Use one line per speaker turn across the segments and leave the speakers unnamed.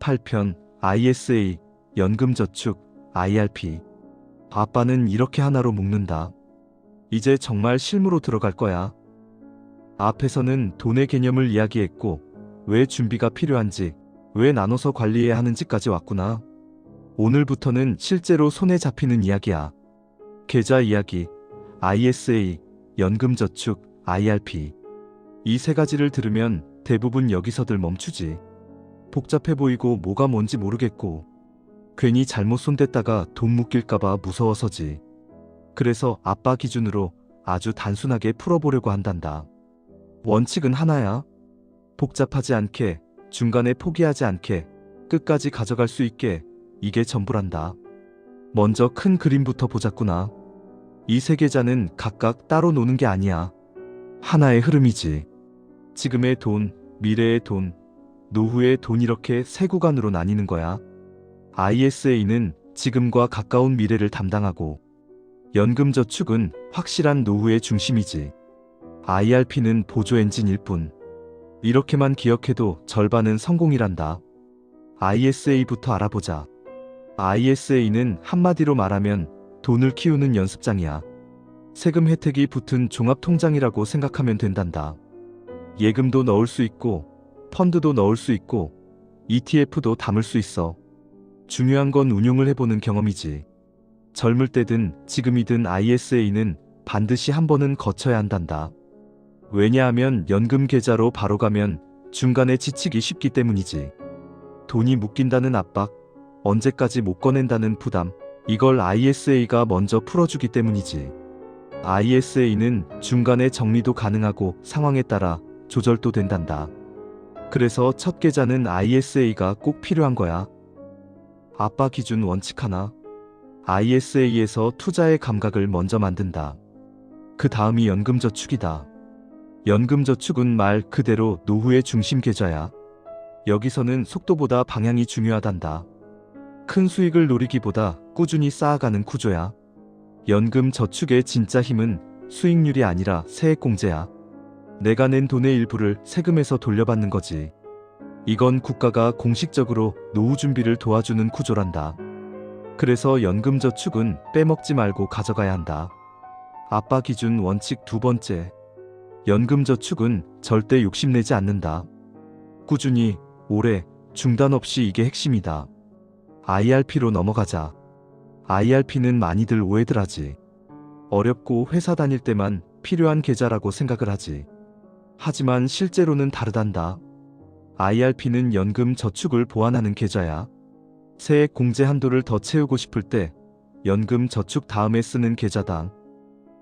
8편 ISA 연금저축 IRP 아빠는 이렇게 하나로 묶는다. 이제 정말 실무로 들어갈 거야. 앞에서는 돈의 개념을 이야기했고 왜 준비가 필요한지 왜 나눠서 관리해야 하는지까지 왔구나. 오늘부터는 실제로 손에 잡히는 이야기야. 계좌 이야기, ISA, 연금저축, IRP. 이 세 가지를 들으면 대부분 여기서들 멈추지. 복잡해 보이고 뭐가 뭔지 모르겠고 괜히 잘못 손댔다가 돈 묶일까봐 무서워서지. 그래서 아빠 기준으로 아주 단순하게 풀어보려고 한단다. 원칙은 하나야. 복잡하지 않게, 중간에 포기하지 않게, 끝까지 가져갈 수 있게, 이게 전부란다. 먼저 큰 그림부터 보자꾸나. 이 세 계좌는 각각 따로 노는 게 아니야. 하나의 흐름이지. 지금의 돈, 미래의 돈, 노후의 돈 이렇게 세 구간으로 나뉘는 거야. ISA는 지금과 가까운 미래를 담당하고, 연금저축은 확실한 노후의 중심이지. IRP는 보조 엔진일 뿐. 이렇게만 기억해도 절반은 성공이란다. ISA부터 알아보자. ISA는 한마디로 말하면 돈을 키우는 연습장이야. 세금 혜택이 붙은 종합통장이라고 생각하면 된단다. 예금도 넣을 수 있고, 펀드도 넣을 수 있고, ETF도 담을 수 있어. 중요한 건 운용을 해보는 경험이지. 젊을 때든 지금이든 ISA는 반드시 한 번은 거쳐야 한단다. 왜냐하면 연금 계좌로 바로 가면 중간에 지치기 쉽기 때문이지. 돈이 묶인다는 압박, 언제까지 못 꺼낸다는 부담, 이걸 ISA가 먼저 풀어주기 때문이지. ISA는 중간에 정리도 가능하고 상황에 따라 조절도 된단다. 그래서 첫 계좌는 ISA가 꼭 필요한 거야. 아빠 기준 원칙 하나. ISA에서 투자의 감각을 먼저 만든다. 그 다음이 연금저축이다. 연금저축은 말 그대로 노후의 중심 계좌야. 여기서는 속도보다 방향이 중요하단다. 큰 수익을 노리기보다 꾸준히 쌓아가는 구조야. 연금 저축의 진짜 힘은 수익률이 아니라 세액공제야. 내가 낸 돈의 일부를 세금에서 돌려받는 거지. 이건 국가가 공식적으로 노후 준비를 도와주는 구조란다. 그래서 연금저축은 빼먹지 말고 가져가야 한다. 아빠 기준 원칙 두 번째. 연금저축은 절대 욕심내지 않는다. 꾸준히, 오래, 중단 없이 이게 핵심이다. IRP로 넘어가자. IRP는 많이들 오해들 하지. 어렵고 회사 다닐 때만 필요한 계좌라고 생각을 하지. 하지만 실제로는 다르단다. IRP는 연금 저축을 보완하는 계좌야. 세액 공제 한도를 더 채우고 싶을 때 연금 저축 다음에 쓰는 계좌당.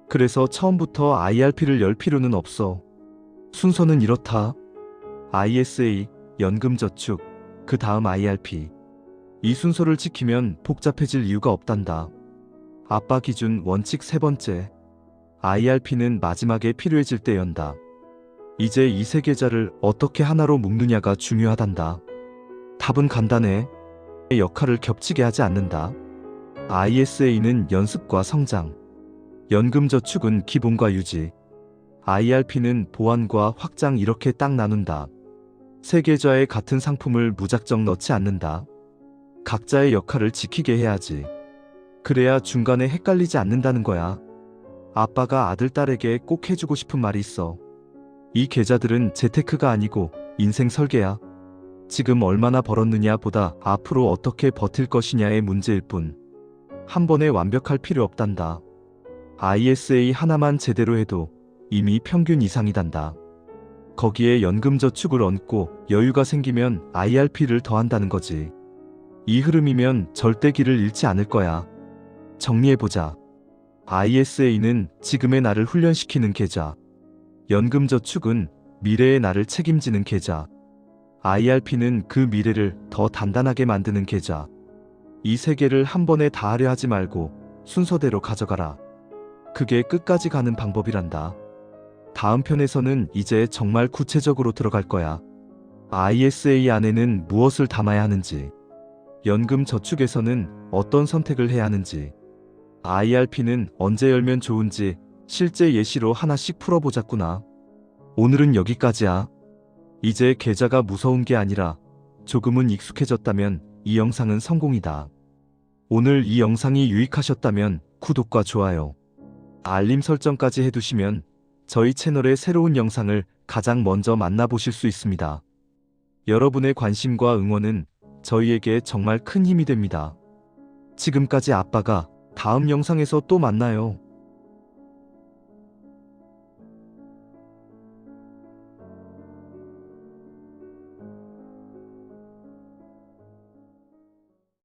그래서 처음부터 IRP를 열 필요는 없어. 순서는 이렇다. ISA, 연금 저축, 그 다음 IRP. 이 순서를 지키면 복잡해질 이유가 없단다. 아빠 기준 원칙 세 번째. IRP는 마지막에 필요해질 때 연다. 이제 이 세 계좌를 어떻게 하나로 묶느냐가 중요하단다. 답은 간단해. 역할을 겹치게 하지 않는다. ISA는 연습과 성장. 연금저축은 기본과 유지. IRP는 보완과 확장 이렇게 딱 나눈다. 세 계좌에 같은 상품을 무작정 넣지 않는다. 각자의 역할을 지키게 해야지. 그래야 중간에 헷갈리지 않는다는 거야. 아빠가 아들, 딸에게 꼭 해주고 싶은 말이 있어. 이 계좌들은 재테크가 아니고 인생 설계야. 지금 얼마나 벌었느냐 보다 앞으로 어떻게 버틸 것이냐의 문제일 뿐. 한 번에 완벽할 필요 없단다. ISA 하나만 제대로 해도 이미 평균 이상이단다. 거기에 연금저축을 얹고 여유가 생기면 IRP를 더한다는 거지. 이 흐름이면 절대 길을 잃지 않을 거야. 정리해보자. ISA는 지금의 나를 훈련시키는 계좌. 연금저축은 미래의 나를 책임지는 계좌. IRP는 그 미래를 더 단단하게 만드는 계좌. 이 세 개를 한 번에 다 하려 하지 말고 순서대로 가져가라. 그게 끝까지 가는 방법이란다. 다음 편에서는 이제 정말 구체적으로 들어갈 거야. ISA 안에는 무엇을 담아야 하는지, 연금 저축에서는 어떤 선택을 해야 하는지, IRP는 언제 열면 좋은지 실제 예시로 하나씩 풀어보자꾸나. 오늘은 여기까지야. 이제 계좌가 무서운 게 아니라 조금은 익숙해졌다면 이 영상은 성공이다. 오늘 이 영상이 유익하셨다면 구독과 좋아요, 알림 설정까지 해두시면 저희 채널의 새로운 영상을 가장 먼저 만나보실 수 있습니다. 여러분의 관심과 응원은 저희에게 정말 큰 힘이 됩니다. 지금까지 아빠가 다음 영상에서 또 만나요.